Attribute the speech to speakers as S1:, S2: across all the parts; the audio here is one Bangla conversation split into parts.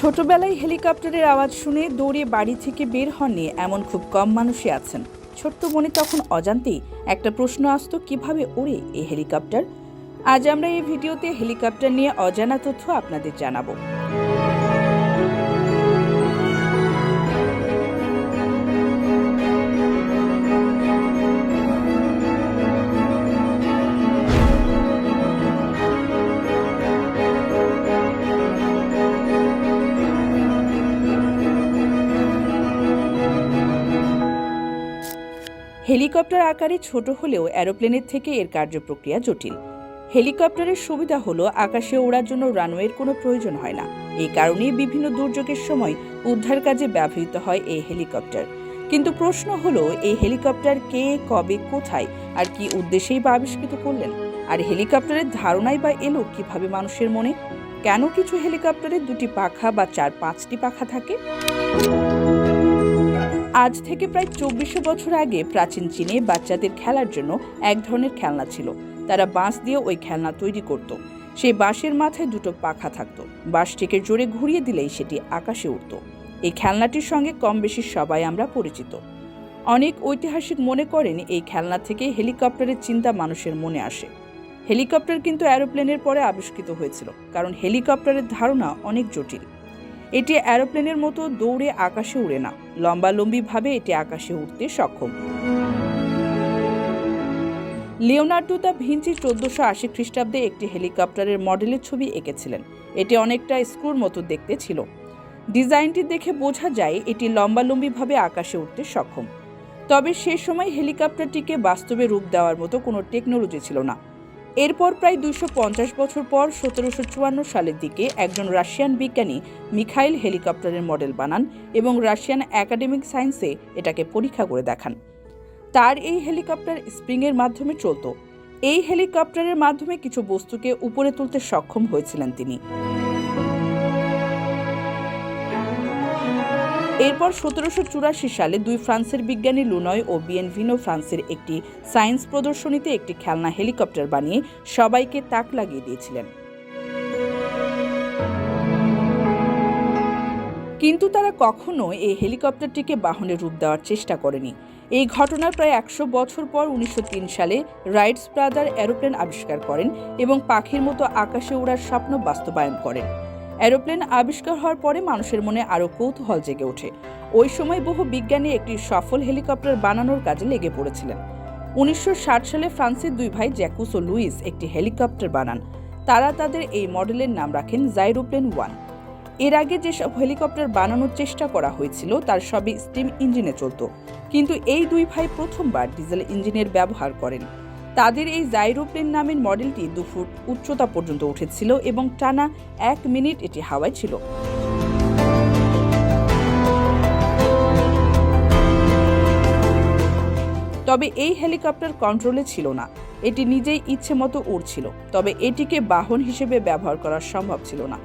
S1: ছোটবেলায় হেলিকপ্টারের আওয়াজ শুনে দৌড়ে বাড়ি থেকে বের হননি এমন খুব কম মানুষই আছেন। ছোট্ট মনে তখন অজান্তেই একটা প্রশ্ন আসতো, কীভাবে ওড়ে এই হেলিকপ্টার? আজ আমরা এই ভিডিওতে হেলিকপ্টার নিয়ে অজানা তথ্য আপনাদের জানাব। হেলিকপ্টার আকারে ছোট হলেও অ্যারোপ্লেনের থেকে এর কার্যপ্রক্রিয়া জটিল। হেলিকপ্টারের সুবিধা হলো আকাশে ওড়ার জন্য রানওয়ের কোনো প্রয়োজন হয় না। এই কারণেই বিভিন্ন দুর্যোগের সময় উদ্ধার কাজে ব্যবহৃত হয় এই হেলিকপ্টার। কিন্তু প্রশ্ন হলো, এই হেলিকপ্টার কে, কবে, কোথায়, আর কি উদ্দেশ্যেই বা আবিষ্কৃত করলেন? আর হেলিকপ্টারের ধারণাই বা এলো কীভাবে মানুষের মনে? কেন কিছু হেলিকপ্টারের দুটি পাখা বা চার পাঁচটি পাখা থাকে? আজ থেকে প্রায় চব্বিশশো বছর আগে প্রাচীন চীনে বাচ্চাদের খেলার জন্য এক ধরনের খেলনা ছিল। তারা বাঁশ দিয়ে ওই খেলনা তৈরি করত। সেই বাঁশের মাথায় দুটো পাখা থাকতো। বাঁশটিকে জোরে ঘুরিয়ে দিলেই সেটি আকাশে উঠত এই খেলনাটির সঙ্গে কম বেশি সবাই আমরা পরিচিত। অনেক ঐতিহাসিক মনে করেন এই খেলনা থেকে হেলিকপ্টারের চিন্তা মানুষের মনে আসে। হেলিকপ্টার কিন্তু অ্যারোপ্লেনের পরে আবিষ্কৃত হয়েছিল, কারণ হেলিকপ্টারের ধারণা অনেক জটিল। এটি অ্যারোপ্লেনের মতো দৌড়ে আকাশে উড়ে না। লম্বালম্বিভাবে এটি আকাশে উঠতে সক্ষম। লিওনার্দো দা ভিঞ্চি চোদ্দশো আশি খ্রিস্টাব্দে একটি হেলিকপ্টারের মডেলের ছবি এঁকেছিলেন। এটি অনেকটা স্ক্রুর মতো দেখতে ছিল। ডিজাইনটি দেখে বোঝা যায় এটি লম্বালম্বিভাবে আকাশে উঠতে সক্ষম। তবে সে সময় হেলিকপ্টারটিকে বাস্তবে রূপ দেওয়ার মতো কোনো টেকনোলজি ছিল না। এরপর প্রায় পঞ্চাশ বছর পর সতেরোশো চুয়ান্ন সালের দিকে একজন রাশিয়ান বিজ্ঞানী মিখাইল হেলিকপ্টারের মডেল বানান এবং রাশিয়ান একাডেমিক সায়েন্সে এটাকে পরীক্ষা করে দেখান। তার এই হেলিকপ্টার স্প্রিংয়ের মাধ্যমে চলত। এই হেলিকপ্টারের মাধ্যমে কিছু বস্তুকে উপরে তুলতে সক্ষম হয়েছিলেন তিনি। এরপর সতেরোশো চুরাশি সালে দুই ফ্রান্সের বিজ্ঞানী লুনয় ও বিয়েনভিনো ফ্রান্সের একটি সায়েন্স প্রদর্শনীতে একটি খেলনা হেলিকপ্টার বানিয়ে সবাইকে তাক লাগিয়ে দিয়েছিলেন। কিন্তু তারা কখনো এই হেলিকপ্টারটিকে বাহনের রূপ দেওয়ার চেষ্টা করেনি। এই ঘটনার প্রায় একশো বছর পর উনিশশো তিন সালে রাইটস ব্রাদার অ্যারোপ্লেন আবিষ্কার করেন এবং পাখির মতো আকাশে ওড়ার স্বপ্ন বাস্তবায়ন করেন। অ্যারোপ্লেন আবিষ্কার হওয়ার পরে মানুষের মনে আরও কৌতূহল জেগে ওঠে। ওই সময় বহু বিজ্ঞানী একটি সফল হেলিকপ্টার বানানোর কাজে লেগে পড়েছিলেন। উনিশশো ষাট সালে ফ্রান্সের দুই ভাই জ্যাকুস ও লুইস একটি হেলিকপ্টার বানান। তারা তাদের এই মডেলের নাম রাখেন জাইরোপ্লেন ওয়ান। এর আগে যেসব হেলিকপ্টার বানানোর চেষ্টা করা হয়েছিল, তার সবই স্টিম ইঞ্জিনে চলত। কিন্তু এই দুই ভাই প্রথমবার ডিজেল ইঞ্জিনের ব্যবহার করেন। তাদের এই জাইরোপ্লেন নামের মডেলটি দু ফুট উচ্চতা পর্যন্ত উঠেছিল এবং টানা এক মিনিট এটি হাওয়ায় ছিল। তবে এই হেলিকপ্টার কন্ট্রোলে ছিল না। এটি নিজেই ইচ্ছে মতো উড়ছিল। তবে এটিকে বাহন হিসেবে ব্যবহার করা সম্ভব ছিল না।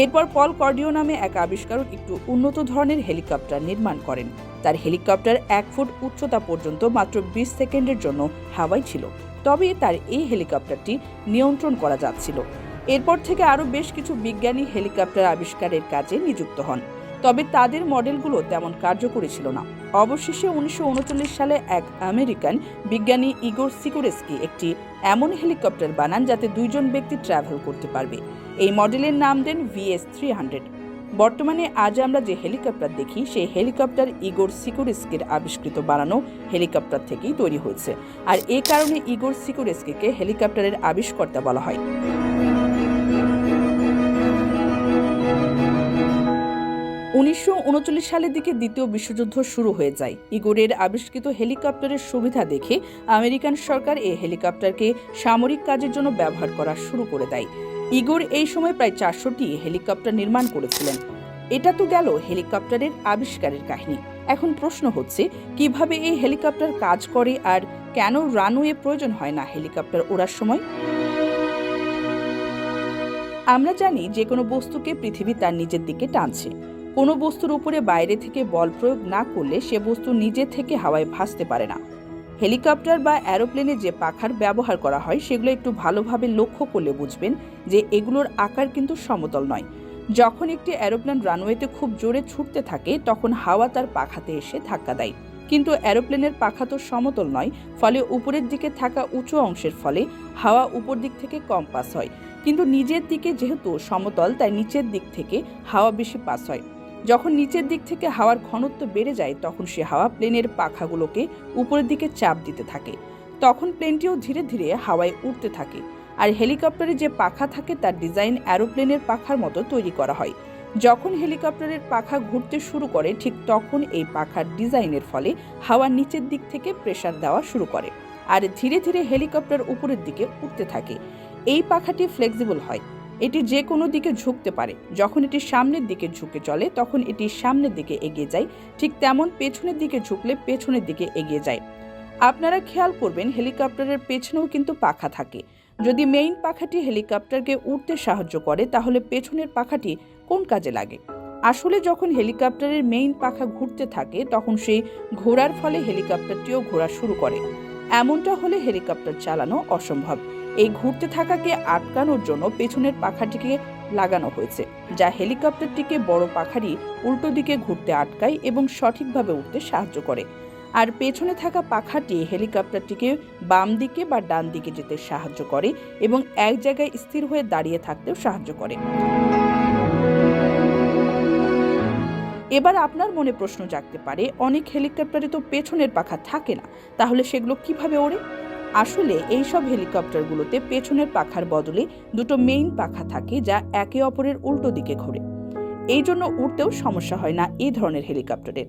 S1: এরপর পল কর্ডিও নামে এক আবিষ্কারক একটু উন্নত ধরনের হেলিকপ্টার নির্মাণ করেন। তার হেলিকপ্টার এক ফুট উচ্চতা পর্যন্ত মাত্র বিশ সেকেন্ডের জন্য হাওয়াই ছিল। তবে তার এই হেলিকপ্টারটি নিয়ন্ত্রণ করা যাচ্ছিল। এরপর থেকে আরও বেশ কিছু বিজ্ঞানী হেলিকপ্টার আবিষ্কারের কাজে নিযুক্ত হন। তবে তাদের মডেলগুলো তেমন কার্যকরী ছিল না। অবশেষে উনিশশো উনচল্লিশ সালে এক আমেরিকান বিজ্ঞানী ইগোর সিকোরেস্কি একটি এমন হেলিকপ্টার বানান যাতে দুইজন ব্যক্তি ট্রাভেল করতে পারবে। এই মডেলের নাম দেন ভিএস থ্রি হান্ড্রেড। বর্তমানে আজ আমরা যে হেলিকপ্টার দেখি, সেই হেলিকপ্টার ইগোর সিকোরেস্কির আবিষ্কৃত বানানো হেলিকপ্টার থেকেই তৈরি হয়েছে। আর এ কারণে ইগোর সিকোরেস্কিকে হেলিকপ্টারের আবিষ্কর্তা বলা হয়। উনিশশো উনচল্লিশ সালের দিকে দ্বিতীয় বিশ্বযুদ্ধ শুরু হয়ে যায়। ইগোরের আবিষ্কৃত হেলিকপ্টারের সুবিধা দেখে আমেরিকান সরকার এই হেলিকপ্টারকে সামরিক কাজের জন্য ব্যবহার করা শুরু করে দেয়। ইগোর এই সময় প্রায় চারশোটি হেলিকপ্টার নির্মাণ করেছিলেন। এটা তো গেল হেলিকপ্টারের আবিষ্কারের কাহিনী। এখন প্রশ্ন হচ্ছে, কীভাবে এই হেলিকপ্টার কাজ করে আর কেন রানওয়ে প্রয়োজন হয় না হেলিকপ্টার ওড়ার সময়? আমরা জানি যে কোনো বস্তুকে পৃথিবী তার নিজের দিকে টানছে। কোনো বস্তুর উপরে বাইরে থেকে বল প্রয়োগ না করলে সে বস্তু নিজে থেকে হাওয়ায় ভাসতে পারে না। হেলিকপ্টার বা অ্যারোপ্লেনে যে পাখার ব্যবহার করা হয়, সেগুলো একটু ভালোভাবে লক্ষ্য করলে বুঝবেন যে এগুলোর আকার কিন্তু সমতল নয়। যখন একটি অ্যারোপ্লেন রানওয়েতে খুব জোরে ছুটতে থাকে, তখন হাওয়া তার পাখাতে এসে ধাক্কা দেয়। কিন্তু অ্যারোপ্লেনের পাখা তো সমতল নয়, ফলে উপরের দিকে থাকা উঁচু অংশের ফলে হাওয়া উপর দিক থেকে কম পাস হয়। কিন্তু নিজের দিকে যেহেতু সমতল, তাই নিচের দিক থেকে হাওয়া বেশি পাস হয়। যখন নিচের দিক থেকে হাওয়ার ঘনত্ব বেড়ে যায়, তখন সে হাওয়া প্লেনের পাখাগুলোকে উপরের দিকে চাপ দিতে থাকে। তখন প্লেনটিও ধীরে ধীরে হাওয়ায় উঠতে থাকে আর হেলিকপ্টারে যে পাখা থাকে, তার ডিজাইন অ্যারোপ্লেনের পাখার মতো তৈরি করা হয়। যখন হেলিকপ্টারের পাখা ঘুরতে শুরু করে, ঠিক তখন এই পাখার ডিজাইনের ফলে হাওয়া নিচের দিক থেকে প্রেসার দেওয়া শুরু করে আর ধীরে ধীরে হেলিকপ্টার উপরের দিকে উঠতে থাকে। এই পাখাটি ফ্লেক্সিবল হয়। এটি যে কোনো দিকে ঝুঁকতে পারে। যখন এটি সামনের দিকে ঝুঁকে চলে, তখন এটি সামনের দিকে এগিয়ে যায়। ঠিক তেমন পেছনের দিকে ঝুঁকলে পেছনের দিকে এগিয়ে যায়। আপনারা খেয়াল করবেন, হেলিকপ্টারের পেছনেও কিন্তু পাখা থাকে। যদি মেইন পাখাটি হেলিকপ্টারকে উঠতে সাহায্য করে, তাহলে পেছনের পাখাটি কোন কাজে লাগে? আসলে যখন হেলিকপ্টারের মেইন পাখা ঘুরতে থাকে, তখন সেই ঘোরার ফলে হেলিকপ্টারটিও ঘোরা শুরু করে। এমনটা হলে হেলিকপ্টার চালানো অসম্ভব। ঘুরতে থাকাকে আটকানোর জন্য পেছনের পাখাটিকে লাগানো হয়েছে, যা হেলিকপ্টারটিকে বড় পাখারি উল্টো দিকে ঘুরতে আটকায় এবং সঠিকভাবে উঠতে সাহায্য করে। আর পেছনে থাকা পাখাটি হেলিকপ্টারটিকে বাম দিকে বা ডান দিকে যেতে সাহায্য করে এবং এক জায়গায় স্থির হয়ে দাঁড়িয়ে থাকতেও সাহায্য করে। এবার আপনার মনে প্রশ্ন জাগতে পারে, অনেক হেলিকপ্টারে তো পেছনের পাখা থাকে না, তাহলে সেগুলো কীভাবে ওড়ে? আসলে এই সব হেলিকপ্টারগুলোতে পেছনের পাখার বদলে দুটো মেইন পাখা থাকে যা একে অপরের উল্টো দিকে ঘোরে। এই জন্য উঠতেও সমস্যা হয় না এই ধরনের হেলিকপ্টারের।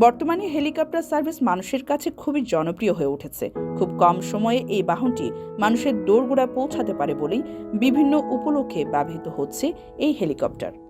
S1: বর্তমানে হেলিকপ্টার সার্ভিস মানুষের কাছে খুবই জনপ্রিয় হয়ে উঠেছে। খুব কম সময়ে এই বাহনটি মানুষের দোরগোড়ায় পৌঁছাতে পারে বলেই বিভিন্ন উপলক্ষে ব্যবহৃত হচ্ছে এই হেলিকপ্টার।